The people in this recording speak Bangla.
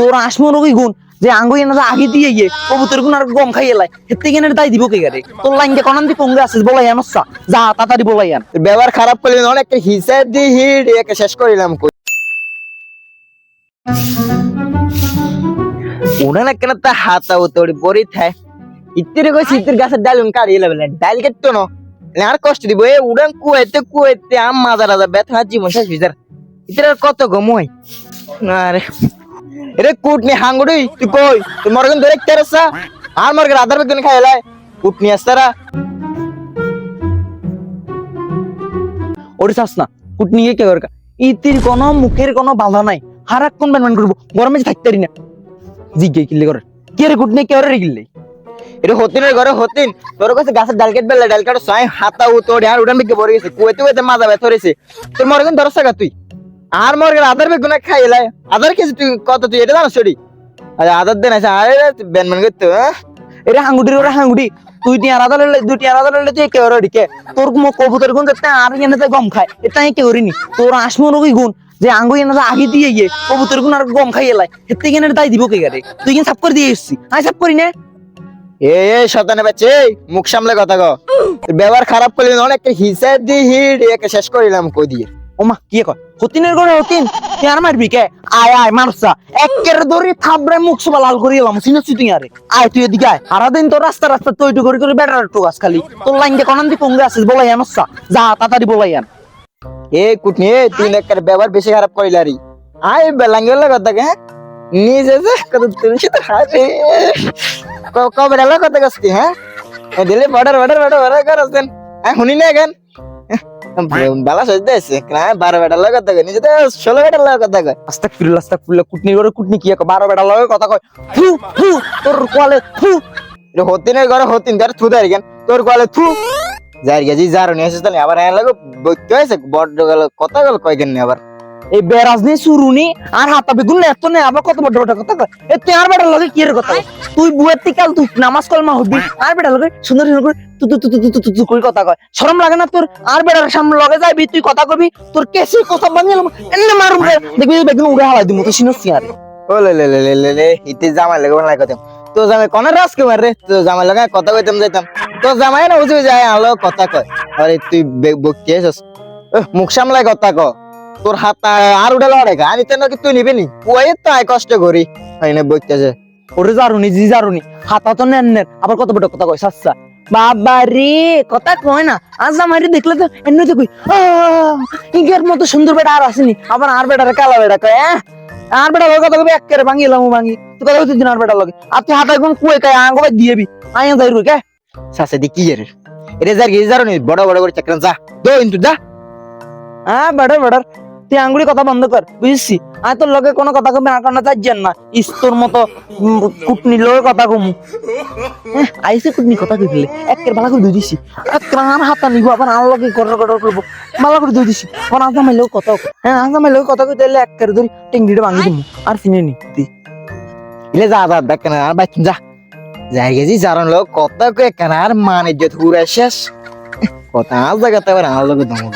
তোর আসমন কি গুণ, যে আঙ্গুই না আগে দিয়ে গিয়ে কবুতর গুণ আর গম খাইয়ে লাই হেতে গেনে তাই দিব কে গারে? তোর লাইন কে কনান দি কঙ্গে আসিস বলাই আনসা যা তাড়াতাড়ি বলাই আন। ব্যবহার খারাপ করলি অনেক হিসাব দিয়ে হিট একে শেষ করিলাম কই। উড়ে না কেন তা হাতা উতড়ি বড়ি থায়। ইত্তিরে কই শীতের গাছের ডাল উন কাড়িয়ে লাবে ডাল কেটতো না। আর কষ্ট দিব, এ উড়ান কুয়াইতে কুয়াইতে আম মাজা রাজা ব্যথা জীবন শেষ বিচার ইতির কত গমই আরে এরে কুটনি হাঙ্গুড়ি, তুই কই? তুই মরগন ধরে তেরসা আর মরগন আধার বেগুন খাইলাই কুটনি আসতারা ওরে চাস না কুটনি কে করকা ইতির কোনো, মুখের কোনো বাধা নাই। হারাক কোন ব্যান করব? গরমে থাকতে পারি না। জিজ্ঞে কিল্লে করে। কে রে কুটনি কে রে গিল্লে এটা হতিনের ঘরে হতিন। তোর কাছে গাছের ডাল কেটে বেলা ডাল কাটো সাই, হাতা উতোড়ে আর উড়ান বিকে পড়ে গেছে। কুয়েতে কুয়েতে মাজা ব্যথা রয়েছে তোর মরগন ধরস তুই? আর মরগন আদার বেগুনা খাইলাই আদার খেয়েছি তুই কত তুই, এটা জানো সরি আরে আদার দেন আছে আরে বেন বেন করতে হ্যাঁ? এরে হাঙ্গুড়ি ওরে হাঙ্গুড়ি তুই টি আলাদা লড়লে দুটি আলাদা লড়লে তুই কে ওরে কে তোর কবুতর গুণ যেতে আর এনে গম খায়, এটা কে করিনি তোর আসমন কি গুণ, যে আঙ্গুই এনে আগে দিয়ে গিয়ে কবুতর গুণ আর গম খাইয়ে লাই, হেতে গেনে তাই দিব কে গারে? তুই কিন্তু সাফ করে দিয়ে এসছি। আমি সাফ করি না। এ শতানে বাচ্চে মুখ সামলে কথা তোর ব্যবহার খারাপ করলি অনেক হিসাব দিয়ে হিট একে শেষ করিলাম, কই দিয়ে? ওমা কি কয় হতিনের ঘরে হতিন তুই আর মারবি কে আয় আয় মারসা একের ধরে থাবড়ে মুখ সবা লাল করে এলাম সিনেছি তুই আরে আয় তুই এদিকে আয় সারাদিন তোর রাস্তা রাস্তা তুই একটু করে করে বেটার একটু গাছ খালি তোর লাইন দিয়ে কনান দি কঙ্গে আসিস বলাই আনসা যা তাড়াতাড়ি বলাই আন এ কুটনি তুই একটা ব্যবহার বেশি খারাপ করিলারি আয় বেলাঙ্গের কথা কে নিজে যে কত তুমি তো হারে কবে কথা গস্তি হ্যাঁ দিলে বর্ডার বর্ডার বর্ডার বর্ডার করছেন হ্যাঁ শুনি না কেন বালা সজতে আছে না বারো বেটার লাগে কথা কয়। নিজে তো ষোলো বেটার লাগে কথা কয়। আস্তাক ফিরল আস্তাক ফিরল কুটনি করে কুটনি কি বারো বেটা লগে কথা কয়। থু থু তোর কলে এটা হতিনের ঘরে হতিন তার থু দাঁড়ি কেন? তোর কলে থু। যাই গেছি যার নিয়ে এসেছিস তাহলে। আবার হ্যাঁ লাগে বইতে হয়েছে বড্ড গেল কথা গেল কয় কেন আবার? এই বেরাজ নেই সুরুনি আর হাতা বেগুন এত নেই, আবার কত বড় বড় কথা কয়? এ তুই আর বেটার লগে কি কথা তুই বুয়ের থেকে তুই নামাজ কলমা হবি, আর বেটার লগে সুন্দর সুন্দর করে তু তু তু তু তু করে কথা কয়। শরম লাগে না তোর? আর বেটার সামনে লগে যাবি তুই কথা কবি, তোর কেসি কথা বানিয়ে এনে মারুম দেখবি বেগুন উড়ে হালাই দিমু তো সিনছি আর ও লে লে লে লে লে ইতে জামাই লাগে না কথা তো জামাই কোন রাজকুমার রে? তো জামাই লাগে কথা কইতাম যাইতাম। তো জামাই না বুঝবি যায়, আলো কথা কয়। আরে তুই বকতে এসেছ। মুখ সামলাই কথা ক তোর হাত আর উঠে লড়ে আমি তো নাকি তুই নিবি নি? পুয়াই তো আয় কষ্ট করি। হয় না বকতেছে ওরে জারুনি, জি জারুনি। হাতা তো নেন নেন। আবার কত বড় কথা কয় সাচ্চা বাবা রে, কথা কয় না। আজ আমারে দেখলে তো এমনি তো কই ইগের মতো সুন্দর বেটা আর আসেনি। আবার আর বেটারে কালা বেটা কয় আর বেটা কথা কবি একেবারে ভাঙি এলাম ভাঙি। তুই কথা কইছিস আর বেটা লগে। আর তুই হাতা কোন কুয়ে কয়, আঙ্গ ভাই দিয়ে বি। আইয়া যাই রুকে সাসে দি কি রে এটা যার গিয়ে বড় বড় করে চাকরান, যা। দো ইন্তু যা। হ্যাঁ বেটার বেটার। তুই আঙ্গুলি কথা বন্ধ কর বুঝছিস? আর তোর লগে কোনো কথা কমে কারণে চাইছেন না। ইস্তোর মতো কুটনি লগে কথা কমু। হ্যাঁ, আইসে কুটনি কথা কইলে একের ভালো করে দিছি। আর হাতা নিব আবার আর লগে গড় গড় করব। ভালো করে দুই দিছি। কোন আজা মাইলেও কথা কও। হ্যাঁ আজা মাইলেও কথা কইতে একের ধরি টেঙ্গিটা ভাঙি দিমু। আর চিনে নি তুই ইলে যা যা দেখ না আর বাইক যা। যাই গেছি যারন লোক কথা কয়ে কেন আর মানে যে হুরা শেষ কথা আজ জায়গাতে আবার আমার লোক দমক